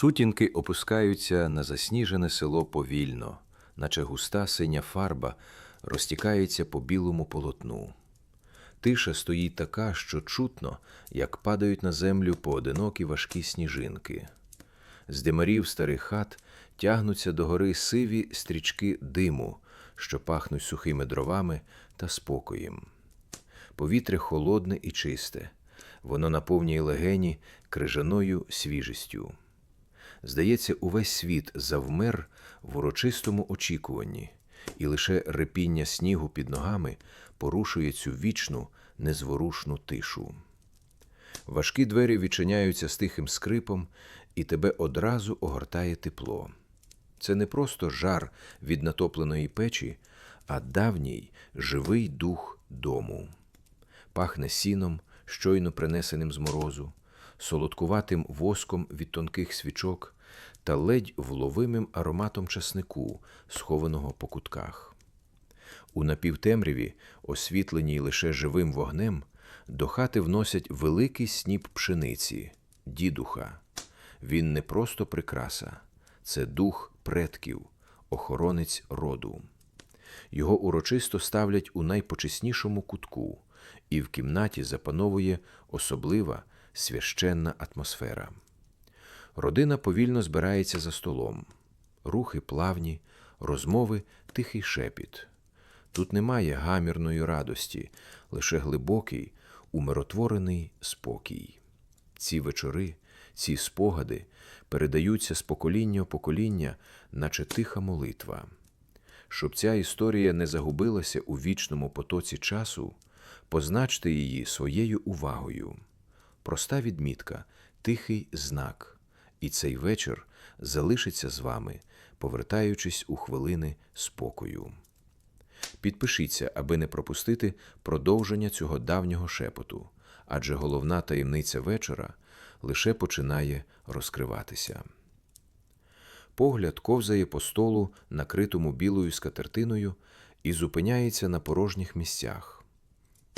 Сутінки опускаються на засніжене село повільно, наче густа синя фарба розтікається по білому полотну. Тиша стоїть така, що чутно, як падають на землю поодинокі важкі сніжинки. З димарів старих хат тягнуться догори сиві стрічки диму, що пахнуть сухими дровами та спокоєм. Повітря холодне і чисте, воно наповнює легені крижаною свіжістю. Здається, увесь світ завмер в урочистому очікуванні, і лише репіння снігу під ногами порушує цю вічну, незворушну тишу. Важкі двері відчиняються з тихим скрипом, і тебе одразу огортає тепло. Це не просто жар від натопленої печі, а давній живий дух дому. Пахне сіном, щойно принесеним з морозу, солодкуватим воском від тонких свічок та ледь вловимим ароматом часнику, схованого по кутках. У напівтемряві, освітленій лише живим вогнем, до хати вносять великий сніп пшениці, дідуха. Він не просто прикраса, це дух предків, охоронець роду. Його урочисто ставлять у найпочеснішому кутку, і в кімнаті запановує особлива священна атмосфера. Родина повільно збирається за столом. Рухи плавні, розмови тихий шепіт. Тут немає гамірної радості, лише глибокий, умиротворений спокій. Ці вечори, ці спогади передаються з покоління в покоління, наче тиха молитва. Щоб ця історія не загубилася у вічному потоці часу, позначте її своєю увагою. Проста відмітка, тихий знак, і цей вечір залишиться з вами, повертаючись у хвилини спокою. Підпишіться, аби не пропустити продовження цього давнього шепоту, адже головна таємниця вечора лише починає розкриватися. Погляд ковзає по столу, накритому білою скатертиною, і зупиняється на порожніх місцях.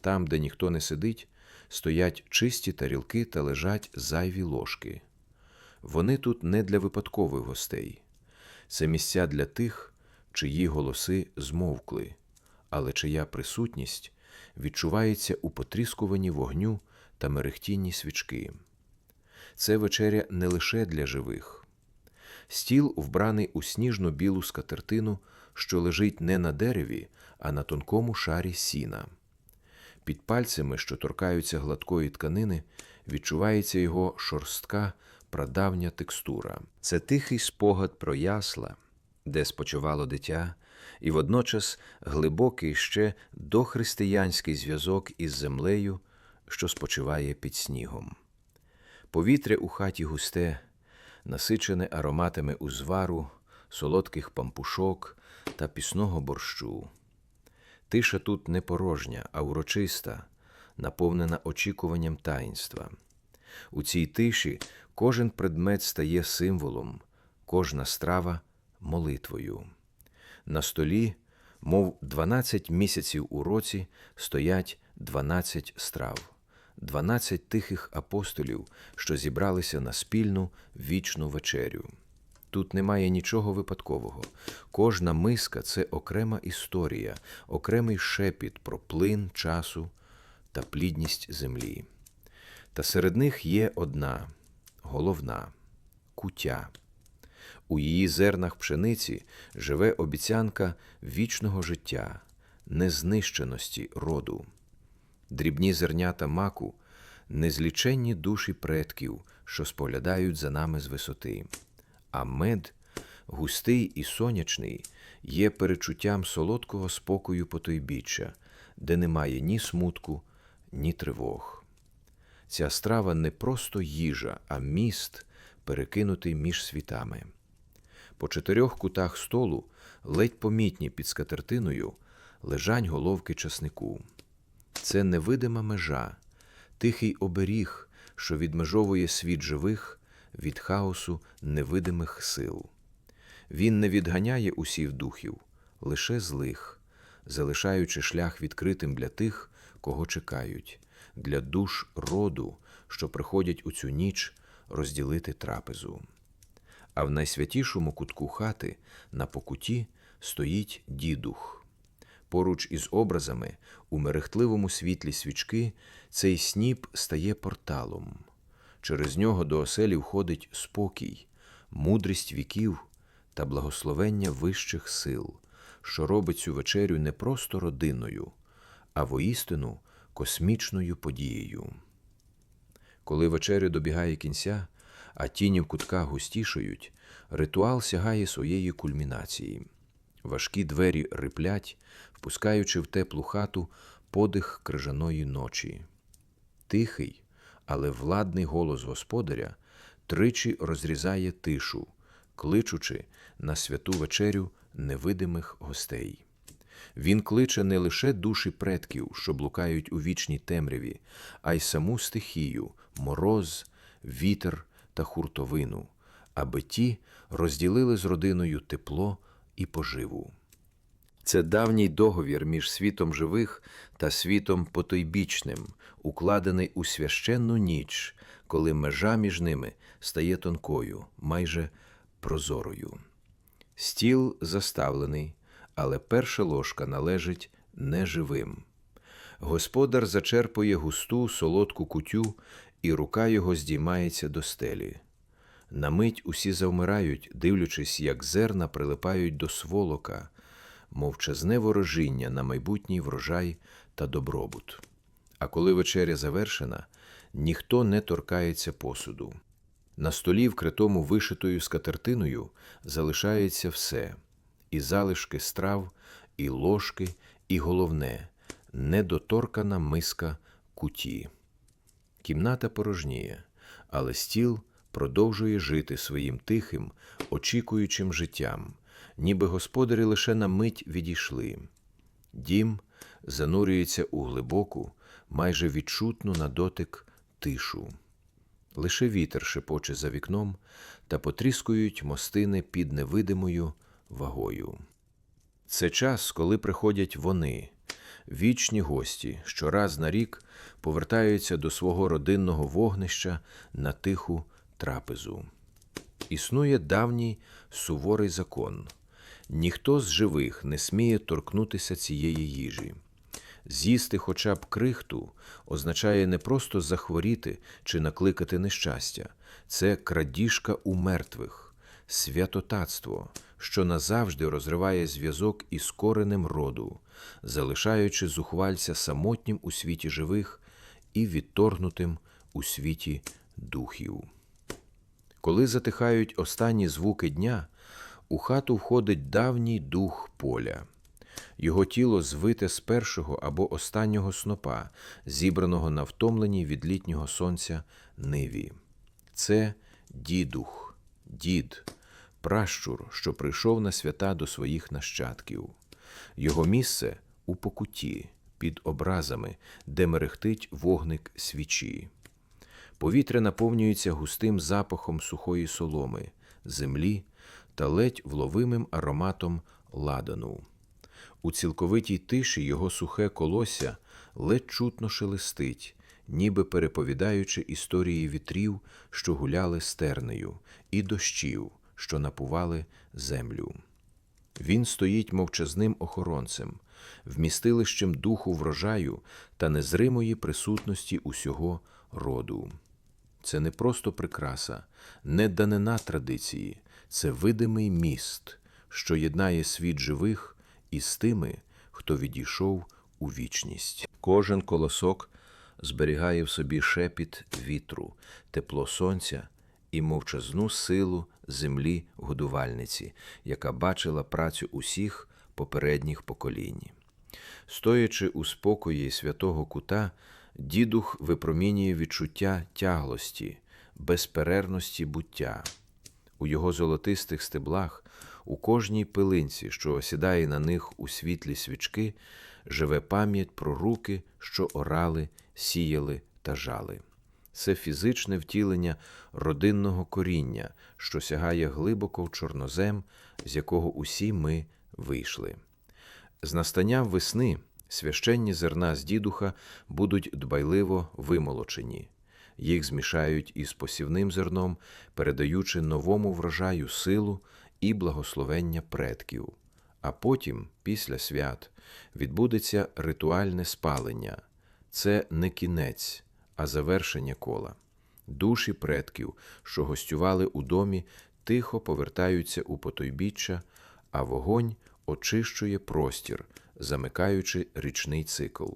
Там, де ніхто не сидить, стоять чисті тарілки та лежать зайві ложки. Вони тут не для випадкових гостей, це місця для тих, чиї голоси змовкли, але чия присутність відчувається у потріскуванні вогню та мерехтінні свічки. Це вечеря не лише для живих. Стіл вбраний у сніжно білу скатертину, що лежить не на дереві, а на тонкому шарі сіна. Під пальцями, що торкаються гладкої тканини, відчувається його шорстка, прадавня текстура. Це тихий спогад про ясла, де спочивало дитя, і водночас глибокий ще дохристиянський зв'язок із землею, що спочиває під снігом. Повітря у хаті густе, насичене ароматами узвару, солодких пампушок та пісного борщу. Тиша тут не порожня, а урочиста, наповнена очікуванням таїнства. У цій тиші кожен предмет стає символом, кожна страва молитвою. На столі, мов 12 місяців у році, стоять 12 страв, 12 тихих апостолів, що зібралися на спільну вічну вечерю. Тут немає нічого випадкового. Кожна миска це окрема історія, окремий шепіт про плин часу та плідність землі. Та серед них є одна головна кутя. У її зернах пшениці живе обіцянка вічного життя, незнищеності роду. Дрібні зернята маку, незліченні душі предків, що споглядають за нами з висоти. А мед, густий і сонячний, є перечуттям солодкого спокою потойбіччя, де немає ні смутку, ні тривог. Ця страва не просто їжа, а міст, перекинутий між світами. По чотирьох кутах столу, ледь помітні під скатертиною, лежать головки часнику. Це невидима межа, тихий оберіг, що відмежовує світ живих від хаосу невидимих сил. Він не відганяє усіх духів, лише злих, залишаючи шлях відкритим для тих, кого чекають, для душ роду, що приходять у цю ніч розділити трапезу. а в найсвятішому кутку хати на покуті стоїть дідух. Поруч із образами, у мерехтливому світлі свічки, цей сніп стає порталом. Через нього до оселі входить спокій, мудрість віків та благословення вищих сил, що робить цю вечерю не просто родинною, а воістину космічною подією. Коли вечеря добігає кінця, а тіні в кутках густішають, ритуал сягає своєї кульмінації. Важкі двері риплять, впускаючи в теплу хату подих крижаної ночі. Тихий, але владний голос господаря тричі розрізає тишу, кличучи на святу вечерю невидимих гостей. Він кличе не лише душі предків, що блукають у вічній темряві, а й саму стихію, мороз, вітер та хуртовину, аби ті розділили з родиною тепло і поживу. Це давній договір між світом живих та світом потойбічним, укладений у священну ніч, коли межа між ними стає тонкою, майже прозорою. Стіл заставлений, але перша ложка належить неживим. Господар зачерпує густу солодку кутю, і рука його здіймається до стелі. На мить усі завмирають, дивлячись, як зерна прилипають до сволока, мовчазне ворожіння на майбутній врожай та добробут. А коли вечеря завершена, ніхто не торкається посуду. На столі, вкритому вишитою скатертиною, залишається все і залишки страв, і ложки, і головне недоторкана миска куті. Кімната порожніє, але стіл продовжує жити своїм тихим, очікуючим життям, ніби господарі лише на мить відійшли. Дім занурюється у глибоку, майже відчутну на дотик тишу. Лише вітер шепоче за вікном та потріскують мостини під невидимою вагою. Це час, коли приходять вони, вічні гості, що раз на рік повертаються до свого родинного вогнища на тиху трапезу. Існує давній суворий закон ніхто з живих не сміє торкнутися цієї їжі. З'їсти хоча б крихту означає не просто захворіти чи накликати нещастя, це крадіжка у мертвих, святотатство, що назавжди розриває зв'язок із коренем роду, залишаючи зухвальця самотнім у світі живих і відторгнутим у світі духів. Коли затихають останні звуки дня, у хату входить давній дух поля. Його тіло звите з першого або останнього снопа, зібраного на втомленій від літнього сонця ниві. Це дідух, дід, пращур, що прийшов на свята до своїх нащадків. Його місце у покуті, під образами, де мерехтить вогник свічі. Повітря наповнюється густим запахом сухої соломи, землі та ледь вловимим ароматом ладану. У цілковитій тиші його сухе колося ледь чутно шелестить, ніби переповідаючи історії вітрів, що гуляли стернею, і дощів, що напували землю. Він стоїть мовчазним охоронцем, вмістилищем духу врожаю та незримої присутності усього роду. Це не просто прикраса, не данина традиції, це видимий міст, що єднає світ живих із тими, хто відійшов у вічність. Кожен колосок зберігає в собі шепіт вітру, тепло сонця і мовчазну силу землі годувальниці, яка бачила працю усіх попередніх поколінь. Стоячи у спокої святого кута, дідух випромінює відчуття тяглості, безперервності буття. У його золотистих стеблах, у кожній пилинці, що осідає на них у світлі свічки, живе пам'ять про руки, що орали, сіяли та жали. Це фізичне втілення родинного коріння, що сягає глибоко в чорнозем, з якого усі ми вийшли. З настанням весни священні зерна з дідуха будуть дбайливо вимолочені. Їх змішають із посівним зерном, передаючи новому врожаю силу і благословення предків. А потім, після свят, відбудеться ритуальне спалення. Це не кінець, а завершення кола. Душі предків, що гостювали у домі, тихо повертаються у потойбіччя, а вогонь очищує простір, замикаючи річний цикл.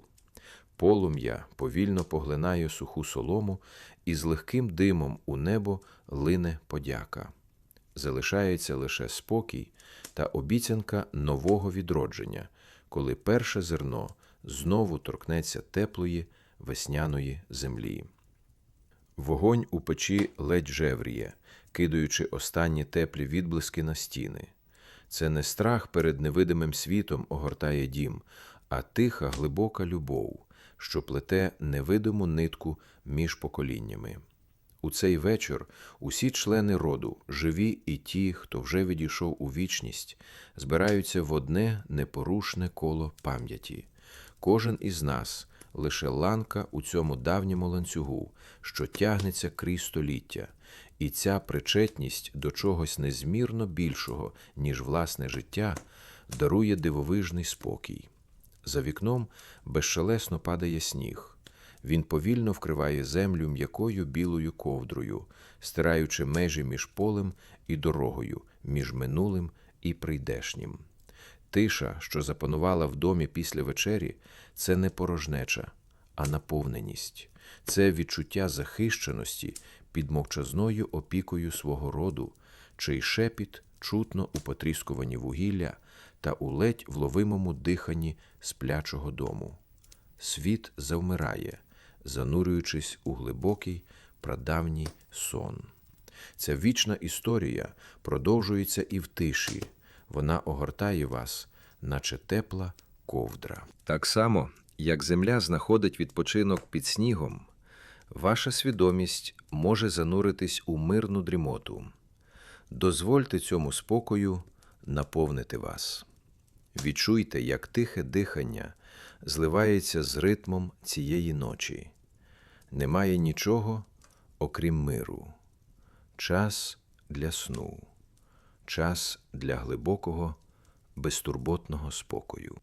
Полум'я повільно поглинає суху солому, і з легким димом у небо лине подяка. Залишається лише спокій та обіцянка нового відродження, коли перше зерно знову торкнеться теплої весняної землі. Вогонь у печі ледь жевріє, кидаючи останні теплі відблиски на стіни. Це не страх перед невидимим світом огортає дім, а тиха глибока любов, що плете невидиму нитку між поколіннями. У цей вечір усі члени роду, живі і ті, хто вже відійшов у вічність, збираються в одне непорушне коло пам'яті. Кожен із нас лише ланка у цьому давньому ланцюгу, що тягнеться крізь століття, і ця причетність до чогось незмірно більшого, ніж власне життя, дарує дивовижний спокій. За вікном безшелесно падає сніг. Він повільно вкриває землю м'якою білою ковдрою, стираючи межі між полем і дорогою, між минулим і прийдешнім. Тиша, що запанувала в домі після вечері, це не порожнеча, а наповненість, це відчуття захищеності під мовчазною опікою свого роду, чий шепіт чутно у потріскуванні вугілля та у ледь вловимому диханні сплячого дому. Світ завмирає, занурюючись у глибокий прадавній сон. Ця вічна історія продовжується і в тиші, вона огортає вас, наче тепла ковдра. Так само, як земля знаходить відпочинок під снігом, ваша свідомість може зануритись у мирну дрімоту. Дозвольте цьому спокою наповнити вас. Відчуйте, як тихе дихання зливається з ритмом цієї ночі. Немає нічого, окрім миру. Час для сну, час для глибокого, безтурботного спокою.